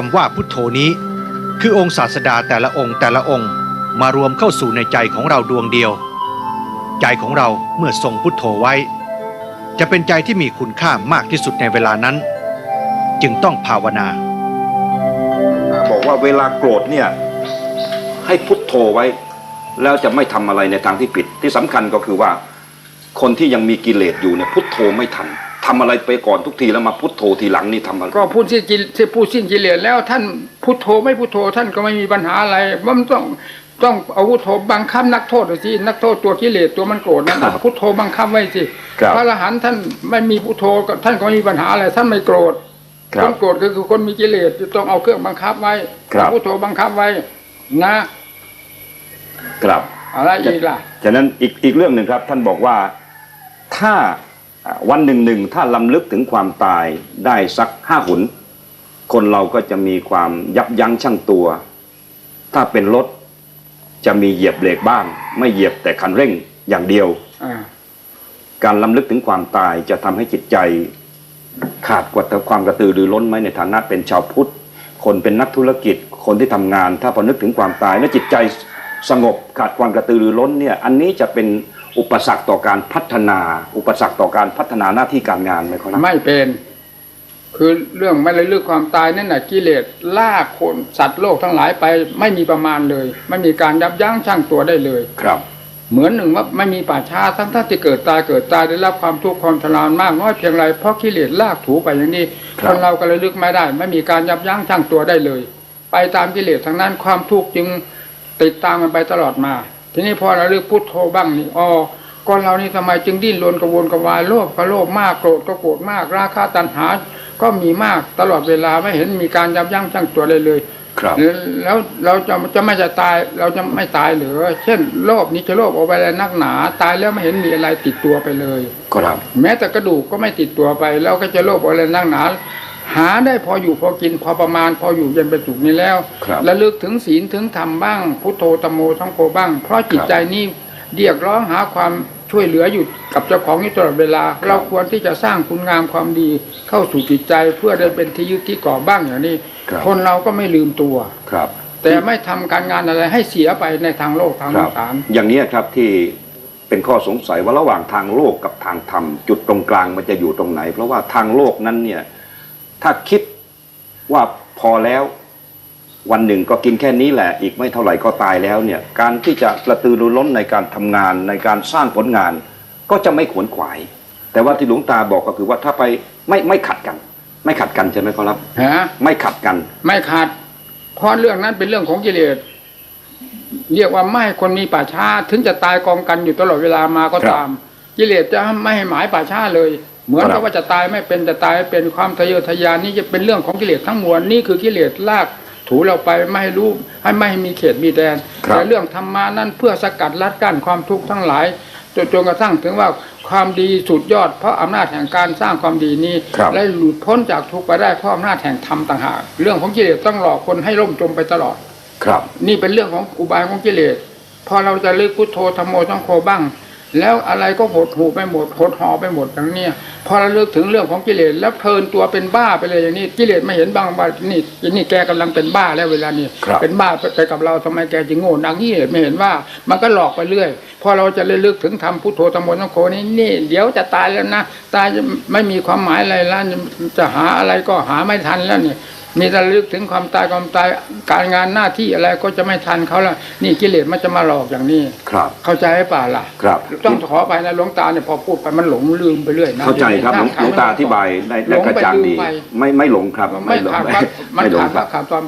คำว่าพุทโธนี้ คือองค์ศาสดาแต่ละองค์แต่ละองค์มารวมเข้าสู่ในใจของเราดวงเดียว ใจของเราเมื่อทรงพุทโธไว้ จะเป็นใจที่มีคุณค่ามากที่สุดในเวลานั้น จึงต้องภาวนา บอกว่าเวลาโกรธเนี่ยให้พุทโธไว้ แล้วจะไม่ทำอะไรในทางที่ผิด ที่สำคัญก็คือว่า คนที่ยังมีกิเลสอยู่เนี่ยพุทโธไม่ทัน ทำอะไรไปก่อนทุกทีแล้วมาพุทโธทีหลังนี่ทำอะไรก็พูดสิ้นกิเลสพูดสิ้นกิเลสแล้ว ท่านพุทโธไม่พุทโธท่านก็ไม่มีปัญหาอะไรว่ามันต้องต้องเอาพุทโธบังคับนักโทษหน่อยสินักโทษตัวกิเลสตัวมันโกรธนั่นพุทโธบังคับไว้สิครับพระอรหันต์ท่านไม่มีพุทโธก็ท่านก็ไม่มีปัญหาอะไรท่านไม่โกรธครัคบนโกรธก็คือคนมีกิเลสจะต้องเอาเครื่องบังคับไว้ครับเอาพุทโธบังคับไว้นะครับอะไรอีกล่ะฉะนั้นอีกอีกเรื่องหนึ่งครับ ท่านบอกว่าถ้าอ่า วันหนึ่งหนึ่งถ้าลำลึกถึงความตายได้สักห้าหุน คนเราก็จะมีความยับยั้งชั่งตัว ถ้าเป็นรถจะมีเหยียบเบรกบ้าง ไม่เหยียบแต่คันเร่งอย่างเดียวอ่าการลำลึกถึงความตายจะทำให้จิตใจขาดกว่าความกระตือรือร้นไหมในฐานะเป็นชาวพุทธ คนเป็นนักธุรกิจ คนที่ทำงาน ถ้าพอนึกถึงความตายแล้วจิตใจสงบขาดความกระตือรือร้นเนี่ย อันนี้จะเป็น อุปสรรคต่อการพัฒนา อุปสรรคต่อการพัฒนาหน้าที่การงานไหมครับไม่เป็น คือเรื่องไม่เลยเรื่องความตายนั่นแหะกิเลสลากคนสัตว์โลกทั้งหลายไป ไม่มีประมาณเลย ไม่มีการยับยั้งชั่งตัวได้เลยครับ เหมือนหนึ่งว่าไม่มีป่าช้าทั้งท่านที่เกิดตายเกิดตายได้รับความทุกข์ความทรมานมากน้อยเพียงไรเพราะกิเลสลากถูไปอย่างนี้ครัคบนเราก็เลยลึกไม่ได้ ไม่มีการยับยั้งชั่งตัวได้เลย ไปตามกิเลสทั้งนั้นความทุกข์จึงติดตามมันไปตลอดมา ทีนี้พอเราเลือกพุทโธบ้างนี่อ๋อก่อนเรานี่ทำไมจึงดิ้นรนกระวนกระวายโลภก็โลภมากโกรธก็โกรธมากราคะตัณหา ก็มีมากตลอดเวลาไม่เห็นมีการยับยั้งชั่งตัวเลยเลยครับแล้วเราจะจะไม่จะตายเราจะไม่ตายหรือ เช่นโลภนี้จะโลภเอาไปแล้วนักหนา ตายแล้วไม่เห็นมีอะไรติดตัวไปเลย ครับ แม้แต่กระดูกก็ไม่ติดตัวไปแล้วก็จะโลภเอาอะไรนักหนา หาได้พออยู่พอกินพอประมาณพออยู่เย็นเป็นสุขนี้แล้วครับระลึกถึงศีลถึงธรรมบ้าง พุทโธตมโมทั้งโคบ้าง เพราะจิตใจนี้เรียกร้องหาความช่วยเหลืออยู่กับเจ้าของอยู่ตลอดเวลา เราควรที่จะสร้างคุณงามความดีเข้าสู่จิตใจเพื่อได้เป็นที่ยึดที่เกาะบ้างอย่างนี้ครับคนเราก็ไม่ลืมตัวครับ แต่ไม่ทำการงานอะไรให้เสียไปในทางโลกทางคโลรับกฐานอย่างนี้ครับที่เป็นข้อสงสัยว่าระหว่างทางโลกกับทางธรรมจุดตรงกลางมันจะอยู่ตรงไหน เพราะว่าทางโลกนั้นเนี่ย ถ้าคิดว่าพอแล้ว วันหนึ่งก็กินแค่นี้แหละ อีกไม่เท่าไหร่ก็ตายแล้วเนี่ย การที่จะกระตือรือร้นในการทำงานในการสร้างผลงาน ก็จะไม่ขวนขวาย แต่ว่าที่หลวงตาบอกก็คือว่าถ้าไปไม่ไม่ขัดกัน ไม่ขัดกันใช่ไหมครับฮะไม่ขัดกัน ไม่ขาดเพราะเรื่องนั้นเป็นเรื่องของกิเลสเรียกว่าไม่ให้คนมีป่าช้าถึงจะตายกองกันอยู่ตลอดเวลามาก็ครับตามกิเลสจะไม่ให้หมายป่าช้าเลย เหมือนครักับบว่าจะตายไม่เป็นจะตายเป็นความทะเยอทะยานนี่จะเป็นเรื่องของกิเลสทั้งมวลนี่คือกิเลสลากถูเราไปไม่ให้รู้ให้ไม่ให้มีเขตมีแดนครับแต่เรื่องธรรมานั้นเพื่อสกัดลัดกั้นความทุกข์ทั้งหลายจนจนกระทั่งถึงว่าความดีสุดยอดเพราะอำนาจแห่งการสร้างความดีนี้ครับและหลุดพ้นจากทุกข์ไปได้เพราะอำนาจแห่งธรรมต่างหากเรื่องของกิเลสต้องหลอกคนให้ล่มจมไปตลอดครับ นี่เป็นเรื่องของอุบายของกิเลสพอเราจะเลิกพุทโธธรรมโมสังโฆบ้าง แล้วอะไรก็หดหูไปหมดหดหอไปหมดอย่างเนี้ยพอเราเลิกถึงเรื่องของกิเลสแล้วเพลินตัวเป็นบ้าไปเลยอย่างนี้กิเลสไม่เห็นบ้างว่านี่นี่แกกำลังเป็นบ้าแล้วเวลานี้ครับเป็นบ้าไปไปกับเราทำไมแกจึงโง่นักนี่ไม่เห็นว่ามันก็หลอกไปเรื่อยพอเราจะเลิกถึงทำพุทโธธรรมโมสังโฆนี่นี่เดี๋ยวจะตายแล้วนะตายจะไม่มีความหมายอะไรแล้วจะหาอะไรก็หาไม่ทันแล้วเนี่ย มีแต่ระลึกถึงความตายความตายการงานหน้าที่อะไรก็จะไม่ทันเขาละนี่กิเลสมันจะมาหลอกอย่างนี้ครับ เข้าใจไหมป่าล่ะครับต้องขอไปนะหลวงตาเนี่ยพอพูดไปมันหลงลืมไปเรื่อยนะเข้าใจครับหลวงหลวงตาอธิบายได้ได้กระจ่างดีไม่ไม่หลงครับ ไม่ขาดไม่มันไม่หลงขาดครับขาดตอน